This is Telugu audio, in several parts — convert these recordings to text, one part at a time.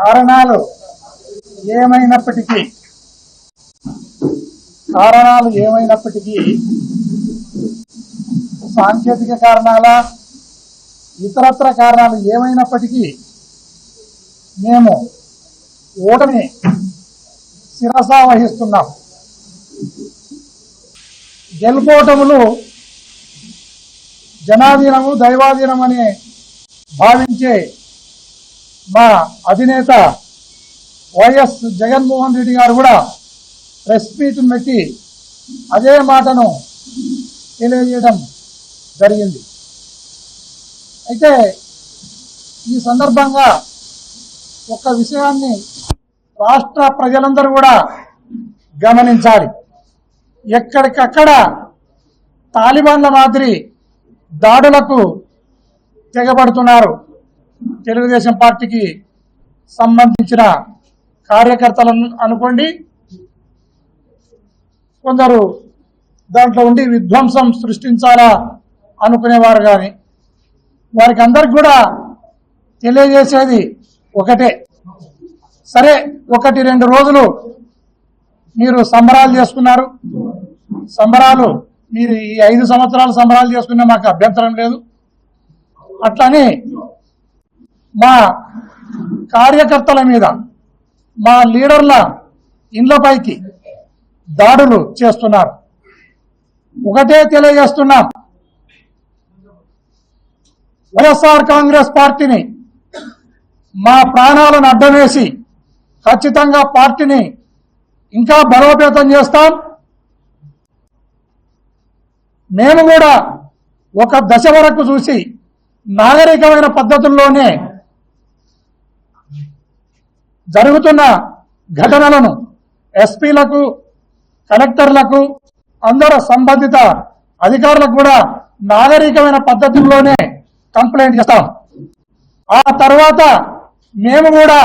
కారణాలు ఏమైనప్పటికీ కారణాలు ఏమైనప్పటికీ సాంకేతిక కారణాల ఇతరత్ర కారణాలు ఏమైనప్పటికీ మేము ఓటమి శిరస వహిస్తున్నాం. గెలుపోటములు జనాధీనము దైవాధీనం అని భావించే మా అధినేత వైఎస్ జగన్మోహన్ రెడ్డి గారు కూడా ప్రెస్ మీట్ను పెట్టి అదే మాటను తెలియజేయడం జరిగింది. అయితే ఈ సందర్భంగా ఒక విషయాన్ని రాష్ట్ర ప్రజలందరూ కూడా గమనించాలి. ఎక్కడికక్కడ తాలిబాన్ల మాదిరి దాడులకు తెగబడుతున్నారు. తెలుగుదేశం పార్టీకి సంబంధించిన కార్యకర్తలను అనుకోండి కొందరు దాంట్లో ఉండి విధ్వంసం సృష్టించాలా అనుకునేవారు కానీ వారికి అందరికి కూడా తెలియజేసేది ఒకటే. సరే ఒకటి రెండు రోజులు మీరు సంబరాలు చేసుకున్నారు. సంబరాలు మీరు ఈ ఐదు సంవత్సరాలు సంబరాలు చేసుకునే మాకు అభ్యంతరం లేదు. అట్లని మా కార్యకర్తల మీద మా లీడర్ల ఇండ్లపైకి దాడులు చేస్తున్నారు. ఒకటే తెలియజేస్తున్నాం. వైఎస్ఆర్ కాంగ్రెస్ పార్టీని మా ప్రాణాలను అడ్డమేసి ఖచ్చితంగా పార్టీని ఇంకా బలోపేతం చేస్తాం. మేము కూడా ఒక దశ వరకు చూసి నాగరికమైన పద్ధతుల్లోనే జరుగుతున్న ఘటనలను ఎస్పీలకు కలెక్టర్లకు అందరు సంబంధిత అధికారులకు కూడా నాగరికమైన పద్ధతుల్లోనే కంప్లైంట్ చేస్తాం. ఆ తర్వాత మేము కూడా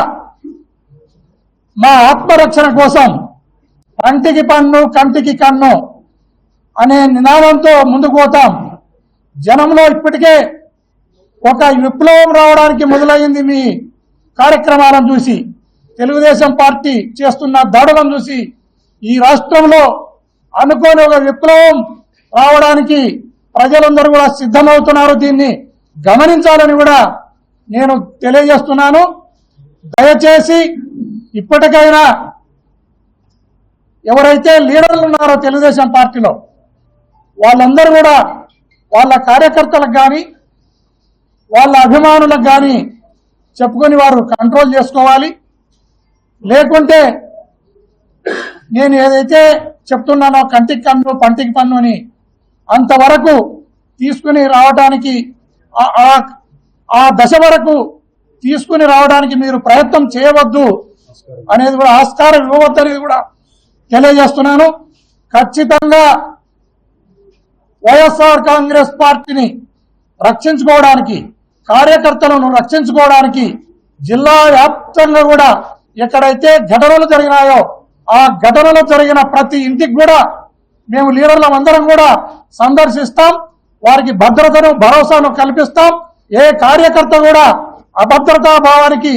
మా ఆత్మరక్షణ కోసం కంటికి పన్ను కంటికి కన్ను అనే నినాదంతో ముందుకు పోతాం. జనంలో ఇప్పటికే ఒక విప్లవం రావడానికి మొదలైంది మీ కార్యక్రమాలను చూసి. తెలుగుదేశం పార్టీ చేస్తున్న దాడులను చూసి ఈ రాష్ట్రంలో అనుకోని ఒక విప్లవం రావడానికి ప్రజలందరూ కూడా సిద్ధమవుతున్నారు. దీన్ని గమనించాలని కూడా నేను తెలియజేస్తున్నాను. దయచేసి ఇప్పటికైనా ఎవరైతే లీడర్లు ఉన్నారో తెలుగుదేశం పార్టీలో వాళ్ళందరూ కూడా వాళ్ళ కార్యకర్తలకు కానీ వాళ్ళ అభిమానులకు కానీ చెప్పుకొని వారు కంట్రోల్ చేసుకోవాలి. లేకుంటే నేను ఏదైతే చెప్తున్నానో కంటికి కన్ను పంటికి పన్ను అని అంతవరకు తీసుకుని రావడానికి ఆ- ఆ- ఆ దశ వరకు తీసుకుని రావడానికి మీరు ప్రయత్నం చేయవద్దు అనేది కూడా ఆస్కారం ఇవ్వవద్దు అనేది కూడా తెలియజేస్తున్నాను. ఖచ్చితంగా వైఎస్ఆర్ కాంగ్రెస్ పార్టీని రక్షించుకోవడానికి కార్యకర్తలను రక్షించుకోవడానికి జిల్లా వ్యాప్తంగా కూడా ఎక్కడైతే ఘటనలు జరిగినాయో ఆ ఘటనలు జరిగిన ప్రతి ఇంటికి కూడా మేము లీడర్లం అందరం కూడా సందర్శిస్తాం వారికి భద్రతను భరోసాను కల్పిస్తాం. ఏ కార్యకర్త కూడా అభద్రతా భావానికి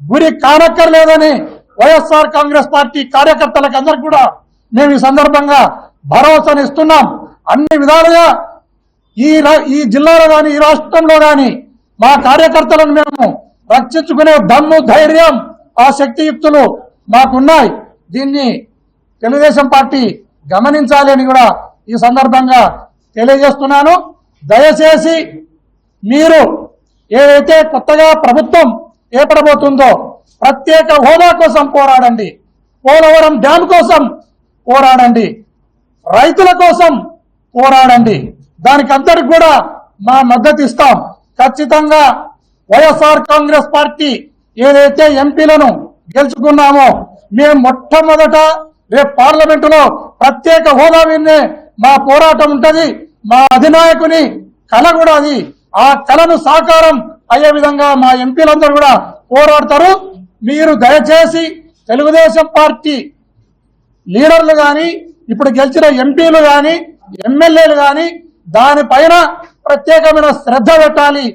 గురి కానక్కర్లేదని వైఎస్ఆర్ కాంగ్రెస్ పార్టీ కార్యకర్తలకు అందరికి కూడా మేము ఈ సందర్భంగా భరోసానిస్తున్నాం. అన్ని విధాలుగా ఈ రా- ఈ జిల్లాలో కానీ ఈ రాష్ట్రంలో కానీ మా కార్యకర్తలను మేము రక్షించుకునే దమ్ము ధైర్యం ఆ శక్తియుక్తులు మాకున్నాయి. దీన్ని తెలుగుదేశం పార్టీ గమనించాలి అని కూడా ఈ సందర్భంగా తెలియజేస్తున్నాను. దయచేసి మీరు ఏదైతే కొత్తగా ప్రభుత్వం ఏర్పడబోతుందో ప్రత్యేక హోదా కోసం పోరాడండి. పోలవరం డ్యామ్ కోసం పోరాడండి. రైతుల కోసం పోరాడండి. దానికి అందరికి కూడా మా మద్దతు ఇస్తాం. ఖచ్చితంగా వైఎస్ఆర్ కాంగ్రెస్ పార్టీ ఏదైతే ఎంపీలను గెలుచుకున్నామో మేము మొట్టమొదట రేపు పార్లమెంటులో ప్రత్యేక హోదా మీదనే మా పోరాటం ఉంటది. మా అధినాయకుని కళ కూడా అది. ఆ కళను సాకారం అయ్యే విధంగా మా ఎంపీలందరూ కూడా పోరాడతారు. మీరు దయచేసి తెలుగుదేశం పార్టీ లీడర్లు కానీ ఇప్పుడు గెలిచిన ఎంపీలు కానీ ఎమ్మెల్యేలు కానీ దానిపైన ప్రత్యేకమైన శ్రద్ధ పెట్టాలి.